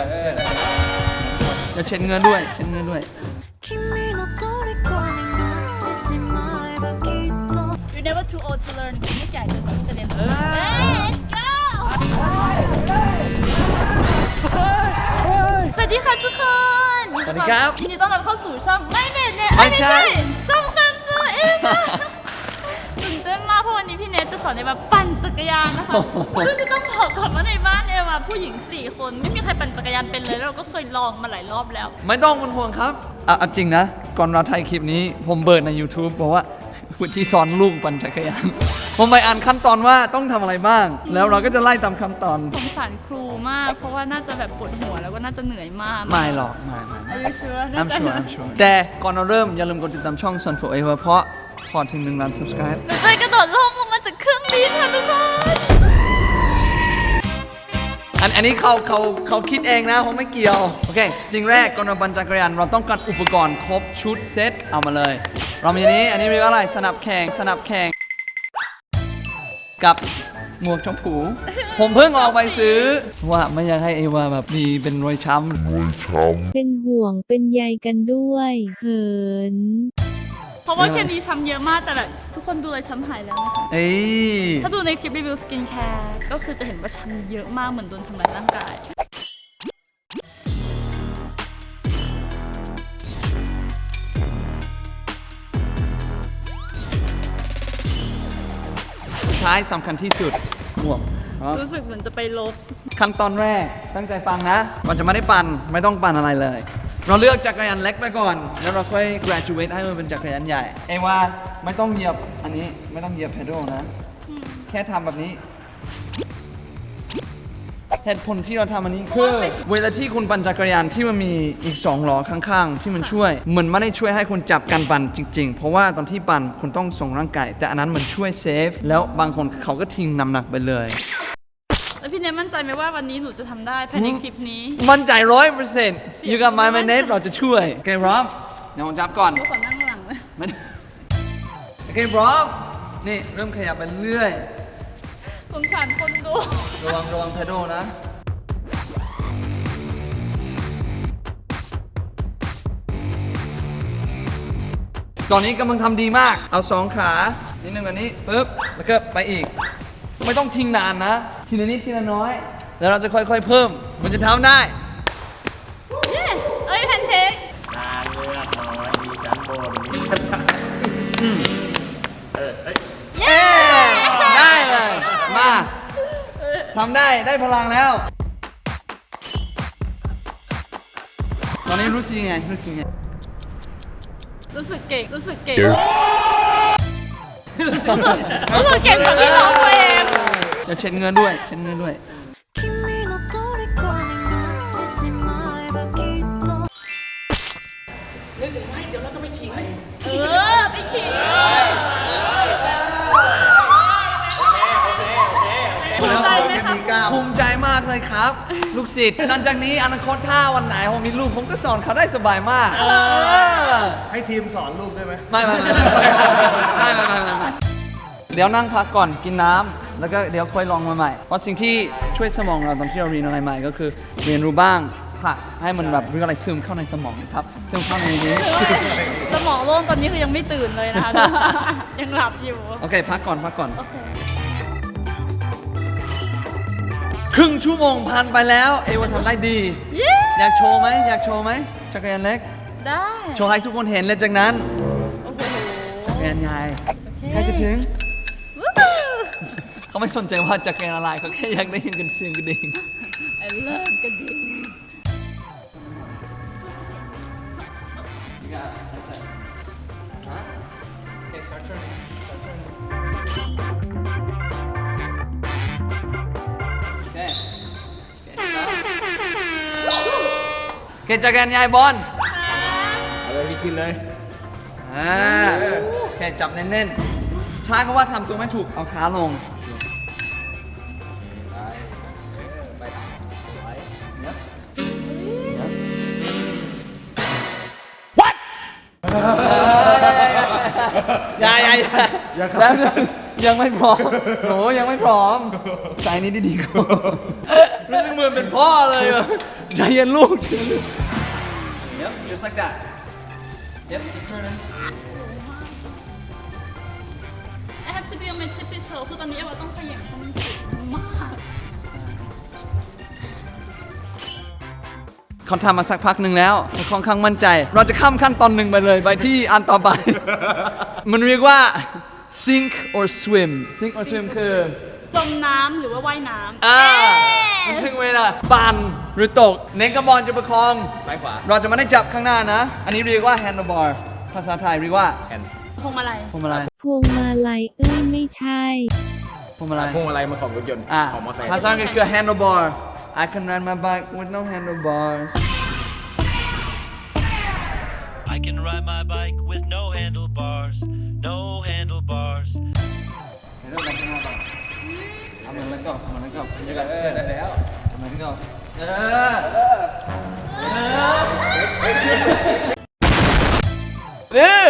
กันจะเช็ดเงินด้วย เช็ดเงินด้วย You never too old to learn ไม่จ่จนกาเรียนรู้ Let's go สวัสดีค่ะทุกคนสวัสดีครับยินดีต้อนรับเข้าสู่ช่องไม่เน็ตเนี่ยไม่ใช่ ช่อง อนเอวาปั่นจักรยานนะคะซึ่งจะต้องบอกก่อนว่าในบ้านเอวาผู้หญิง4คนไม่มีใครปั่นจักรยานเป็นเลยแล้วเราก็เคยลองมาหลายรอบแล้ว ไม่ต้องเป็นห่วงครับอะเอาจริงนะ ก่อนเราถ่ายคลิปนี้ผมเบิร์ดใน YouTube บอกว่าคุณที่สอนลูกปั่นจักรยาน ผมไปอ่านขั้นตอนว่าต้องทำอะไรบ้าง แล้วเราก็จะไล่ตามขั้นตอน สงสารครูมาก เพราะว่าน่าจะแบบปวดหัวแล้วก็น่าจะเหนื่อยมากไม่หรอกไม่ไม่ Are you sure I'm sure I'm sure แต่ก่อนเราเริ่มอย่าลืมกดติดตามช่อง Sun for Ava เพราะพอถึง1ล้าน subscribe หนูเคยกระโดดร่มลงมา จากเครื่องบินค่ะทุกคน อันอันนี้เขาเขาเขาคิดเองนะผมไม่เกี่ยว โอเค สิ่งแรกก่อนเราปั่นจักรยานเราต้องการอุปกรณ์ครบชุดเซตเอามาเลย เรามีอันนี้ อันนี้เรียกว่าอะไรสนับแข่งสนับแข่งกับหมวกชมพูผมเพิ่งออกไปซื้อ ว่าไม่อยากให้เอวาแบบมีเป็นรอยช้ำเป็นห่วงเป็นใยกันด้วยเขิน ราะว่าแค่นี้ช้ำเยอะมากแต่แบบทุกคนดูเลยช้ำหายแล้วนะคะ เอ้ยถ้าดูในคลิปรีวิวสกินแคร์ก็คือจะเห็นว่าช้ำเยอะมากเหมือนโดนทำร้ายร่างกาย สุดท้ายสำคัญที่สุดหมวกครับรู้สึกเหมือนจะไปลบ ขั้นตอนแรกตั้งใจฟังนะก่อนจะไม่ได้ปั่นไม่ต้องปั่นอะไรเลย เราเลือกจักรยานเล็กไปก่อน แล้วเราค่อย graduate ให้มันเป็นจักรยานใหญ่ เอว่าไม่ต้องเหยียบอันนี้ไม่ต้องเหยียบ pedal นะ แค่ทำแบบนี้ เหตุผลที่เราทำอันนี้คือ เวลาที่คุณปั่นจักรยานที่มันมีอีกสองล้อข้างๆ ที่มันช่วยเหมือนไม่ได้ช่วยให้คุณจับการปั่นจริง ๆ เพราะว่าตอนที่ปั่นคุณต้องส่งร่างกายแต่อันนั้นมันช่วยเซฟแล้วบางคนเขาก็ทิ้งน้ำหนักไปเลย แล้วพี่เนยมั่นใจไหมว่าวันนี้หนูจะทำได้ภายในคลิปนี้ มั่นใจร้อยเปอร์เซ็นต์อยู่กับ My m a n e t เราจะช่วยโอเคพร้อมเดี๋ยวผมจับก่อน ทุกคนนั่งหลังเลยไม่ได้โอเคพร้อม นี่เริ่มขยับไปเรื่อย สงสารคนดู ระวังระวัง pedal นะ ตอนนี้กำลังทำดีมาก เอาสองขา นิดนึงกว่านี้ ปึ๊บ แล้วก็ไปอีก ไม่ต้องทิ้งนานนะ ทีละนิดทีละน้อย แล้วเราจะค่อยๆเพิ่ม มันจะทำได้เย้เอ้ยแพนเช็คนางเงือกน้อยมีชั้นบนมีชั้นล่างเออเอ้ยเย้ได้เลย มาทำได้ได้พลังแล้ว ตอนนี้รู้สึกยังไงรู้สึกยังไงรู้สึกเก่งรู้สึกเก่งรู้สึกรู้สึกเก่งกว่าที่ร้องตัว เอง เดี๋ยวเช็ดเงินด้วย เช็ดเงินด้วย 君の虜になってしまえばきっと เออ ไปขี่ภูมิใจไหมคะ ภูมิใจมากเลยครับ ลูกศิษย์หลังจากนี้อนาคตถ้าวันไหนผมมีลูกผมก็สอนเขาได้สบายมากเออ ให้ทีมสอนลูกได้ไหม ไม่ไม่ไม่ไม่ไม่ไม่ไม่ไม่เ ดี๋ยวนั่งพักก่อนกินน้ำแล้วก็เดี๋ยวค่อยลองมาใหม่ เพราะสิ่งที่ช่วยสมองเราตอนที่เราเรียนอะไรใหม่ก็คือ เรียนรู้บ้างผักให้มันแบบเรียกอะไรซึมเข้าในสมองครับซึมเข้าในนี้ สมองโล่งตอนนี้คือยังไม่ตื่นเลยนะคะ ยังหลับอยู่ โอเค พักก่อน พักก่อน โอเค ครึ่งชั่วโมงผ่านไปแล้ว เอวาทำได้ดี เย้ อยากโชว์ไหมอยากโชว์ไหมจักรยานเล็ก ได้ โชว์ให้ทุกคนเห็นเลยจากนั้นโอ้โหจักรยานใหญ่โอเค ใกล้จะถึงวู้ฮู้ เขาไม่สนใจว่าจักรยานอะไรเขาแค่อยากได้ยินกันเสียงกระดิ่งไอ้เลิศกระดิ่ง Okay, start turning. Start turning. Okay. Okay, stop. โอเคจักรยานยายบอล เอาเลยพี่กินเลย อ่าโอเคจับแน่นๆ ถ้าก็ว่าทำตัวไม่ถูกเอาขาลงอย่าอย่าอย่าอย่าครับแล้วยังไม่พร้อมโหยังไม่พร้อม สายนี้ดีๆก่อนรู้สึกเหมือนเป็นพ่อเลยว่ะใจเย็นลูกใจเย็นลูก Yep just like that Yep keep turning I have to be on my tippy toe คือตอนนี้เอวาต้องขยันเพราะมันสูงมากเขาทำมาสักพักหนึ่งแล้วเขาค่อนข้างมั่นใจ เราจะข้ามขั้นตอนหนึ่งไปเลย ไปที่อันต่อไป มันเรียกว่า sink or swim sink or swim คือจมน้ำหรือว่าว่ายน้ำอ่าเอ๊ะมันถึงเวลาปั่นหรือตก เน้นกระบอลจะประคอง ซ้ายขวา เราจะไม่ได้จับข้างหน้านะ อันนี้เรียกว่า handlebar ภาษาไทยเรียกว่า แอน พวงมาลัยพวงมาลัยพวงมาลัยเอ้ยไม่ใช่ พวงมาลัยพวงมาลัยมันของรถยนต์อ่าของมอเตอร์ไซค์ภาษาอังกฤษคือ handlebar I can ride my bike with no handlebars I can ride my bike with no handlebars, no handlebars. เริ่มจากข้างหน้าก่อนเอามันแล้วก็เอามันแล้วก็เดี๋ยวก่อนได้แล้วเอามันแล้วก็เออเออนี่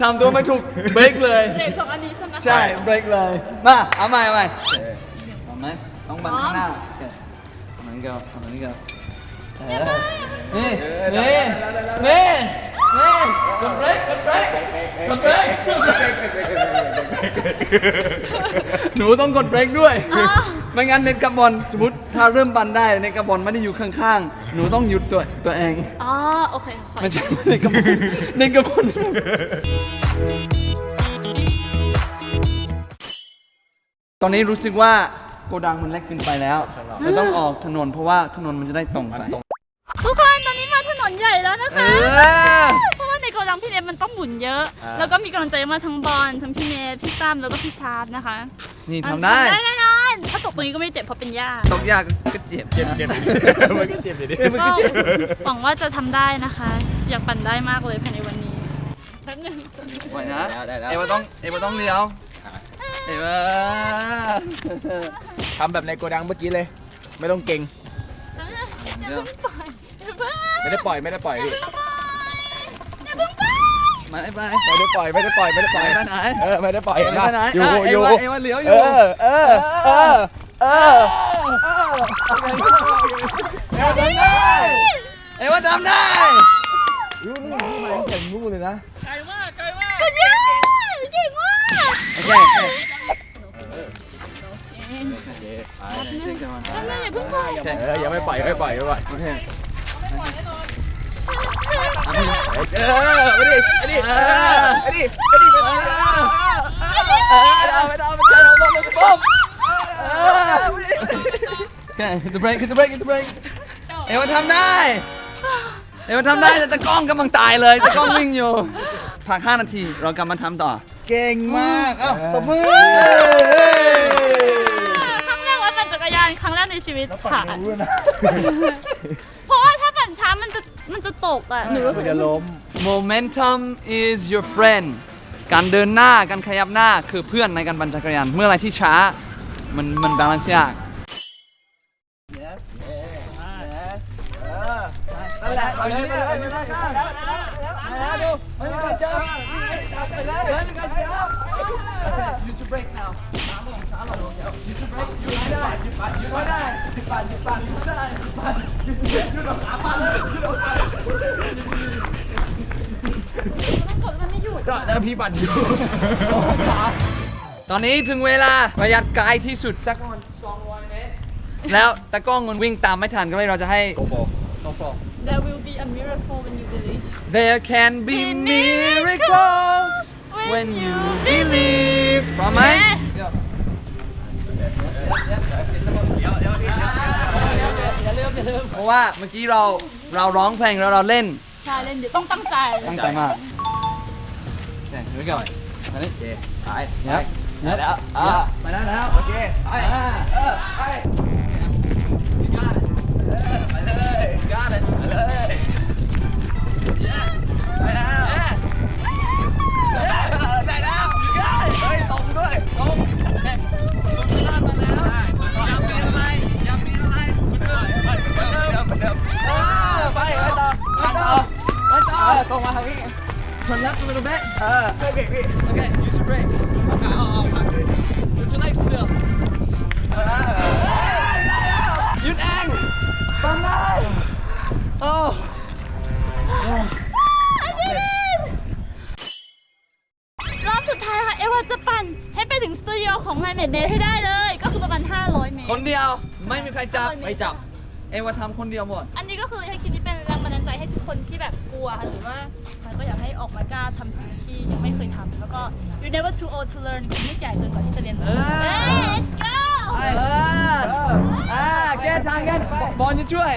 ทำตัวไม่ถูกเบรกเลย เด็กของอันนี้ใช่ไหมใช่เบรกเลย มาเอาใหม่เอาใหม่พร้อมไหมต้องบังข้างหน้าโอเคเอามันก็เอามันก็เออนี่นี่นี่นี่กดเบรกกดเบรกกดเบรกกดเบรกหนูต้องกดเบรกด้วย ไม่งั้นเน็ตกับบอลสมมติถ้าเริ่มบันได้เน็ตกับบอลไม่ได้อยู่ข้างๆ หนูต้องหยุดตัวตัวเองอ๋อโอเคขอไม่ใช่เน็ตกับบอลเน็ตกับบอลตอนนี้รู้สึกว่าโกดังมันเล็กเกินไปแล้วเราต้องออกถนนเพราะว่าถนนมันจะได้ตรงไปทุกคนตอนนี้มาถนนใหญ่แล้วนะเอคะอเพราะว่าในโกดังพี่เนทมันต้องหมุนเยอะ แล้วก็มีกำลังใจมาทั้งบอลทั้งพี่เนทพี่ตั้มแล้วก็พี่ชาร์ปนะคะ นี่ทำได้ได้แน่นอนถ้าตกตรงนี้ก็ไม่เจ็บเพราะเป็นหญ้าตกยากก็เจ็บ เจ็บเจ็บมันก็เจ็บเลยดิมันก็เจ็บหวังว่าจะทำได้นะคะ อยากปั่นได้มากเลยภายในวันนี้แป๊บหนึงไหวนะเอวาต้องเอวาต้องเลี้ยว เอวาทำแบบในโกดังเมื่อกี้เลย ไม่ต้องเก่งอย่าเพิ่งปล่อยอย่าเพิ่งไม่ได้ปล่อยไม่ได้ปล่อยพี่อย่าเพิ่งปล่อยมา ไอ้ไปไม่ได้ปล่อยไม่ได้ปล่อยไม่ได้ปล่อยไปไหนเออไม่ได้ปล่อยไปไหนอยู่อะอยู่เอวาเอวาเหลียวอยู่เออเออเออเออเอวาทำได้เอวาทำได้รู้นี่พี่มาตั้งแต่นู้นเลยนะสุดยอดเก่งมากโอเคทำได้อย่าเพิ่งปล่อยโอเคเออยังไม่ปล่อยยังไม่ปล่อยยังไม่ปล่อยโอเค เออไม่ดิไม่ดิเออไม่ดิไม่ดิไม่ดิเอาไปเอาไปเอาไปเอาไปปุ๊บโอเค hit the brake hit the brake hit the brake เอวาทำได้เอวาทำได้แต่ตะกล้องกำลังตายเลยตะกล้องวิ่งอยู่พัก5นาทีเรากลับมาทำต่อ เก่งมากเอ้าตบมือครั้งแรกว่าปั่นจักรยานครั้งแรกในชีวิตผ่านเพราะว่าถ้าปั่นช้า มันจะมันจะตกอะหนูรู้สึมันกจะล้ม Momentum is your friend การเดินหน้าการขยับหน้าคือเพื่อนในการปั่นจักรยานเมื่อไรที่ช้า มันมันบาลานซ์ยาก แหละเราอยู่นี่เราอยู่นี่แล้วดูไม่มีใครเจอไปเลยไม่มีใครเจอ You should break now สามลงสามลง You should break อยู่ไม่ได้อยู่ปั่นอยู่ไม่ได้อยู่ปั่นอยู่ปั่นอยู่ไม่ได้อยู่ปั่นอยู่อยู่ตรงขาปั่นเลยอยู่ตรงขากดมันไม่หยุดแล้วพี่ปั่นอยู่ตอนนี้ถึงเวลาประหยัดกายที่สุดสักประมาณ200เมตรแล้วตากล้องมันวิ่งตามไม่ทันก็เลยเราจะให้โกโปโกโปร There will be a miracle when you believe There can be miracles when you believe พร้อมไหมเพราะว่าเมื่อกี้เราเราร้องเพลงแล้วเราเล่นใช่เล่นเดี๋ยวต้องตั้งใจ ตั้งใจมากโอเคเดี๋ยวก่อนมานี่ไปเดี๋ยวเดี๋ยวแล้วอ่าไปแล้วแล้วโอเคไปอ่าเออไป got it ไปเลย Yeah ไปแล้ว Yeah ได้แล้ว You got it เฮ้ยตรงด้วยตรงโอเคลงหน้ามาแล้วอย่าเปลี่ยนอะไรอย่าเปลี่ยนอะไรเหมือนเดิมเหมือนเดิมเหมือนเดิมเออไปไปต่อไปต่อไปต่อตรงมาทางนี้โอเค turn left a little bit เออโอเคพี่ okay use your brake ขาออกออก โอ้รอบสุดท้ายค่ะ เอวาจะปั่นให้ไปถึงสตูดิโอของ My m a d ให้ได้เลย ก็คือประมาณ 500 เมตร คนเดียวไม่มีใครจับ ไม่จับ เอวาทำคนเดียวหมด อันนี้ก็คือให้คิดที่เป็นแรงบันดาลใจให้ทุกคนที่แบบกลัวหรือว่ามันก็อยากให้ออกมากล้าทำสิ่งที่ยังไม่เคยทำแล้วก็ you never too old to learn คุณไม่แก่เกินกว่าที่จะเรียนรู้เออเฮ้ย let's go เอออ่าแก้ทางกันบอลจะช่วย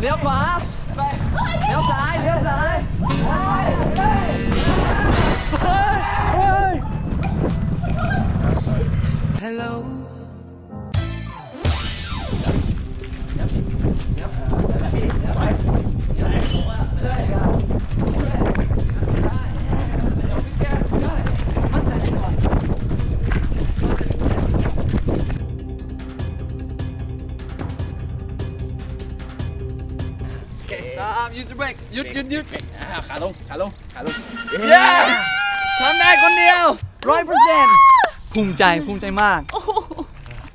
เลี้ยวขวาเลี้ยวซ้ายเลี้ยวซ้ายเฮ้ยเหยุดหยุดขาลงขาลงขาลง Yeah ทำได้คนเดียวร้อยเปอร์เซ็นต์ภูมิใจภูมิใจมาก โอ้โห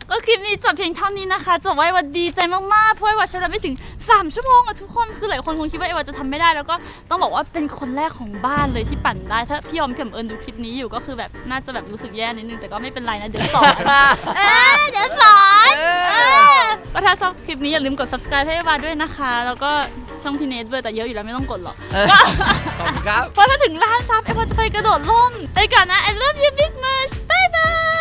ก็คลิปนี้จบเพียงเท่านี้นะคะจบไว้ว่าดีใจมากๆ เพราะว่าใช้เวลาไม่ถึง 3 ชั่วโมงอะทุกคนคือหลายคนคงคิดว่าเอวาจะทำไม่ได้ แล้วก็ต้องบอกว่าเป็นคนแรกของบ้านเลยที่ปั่นได้ ถ้าพี่ยอมเพียมเอิญดูคลิปนี้อยู่ก็คือแบบน่าจะแบบรู้สึกแย่นิดนึงแต่ก็ไม่เป็นไรนะเดี๋ยวสอน เอ้ยเดี๋ยวสอนเออก็ถ้าชอบคลิปนี้อย่าลืมกด subscribe ให้เอวาด้วยนะคะ แล้วก็ ช่องพีเนทเวอร์แต่เยอะอยู่แล้วไม่ต้องกดหรอกเครับพราะถ้าถึงล้านซับเอ็มจะไปกระโดดล่มไปก่อนนะ I love you big much bye bye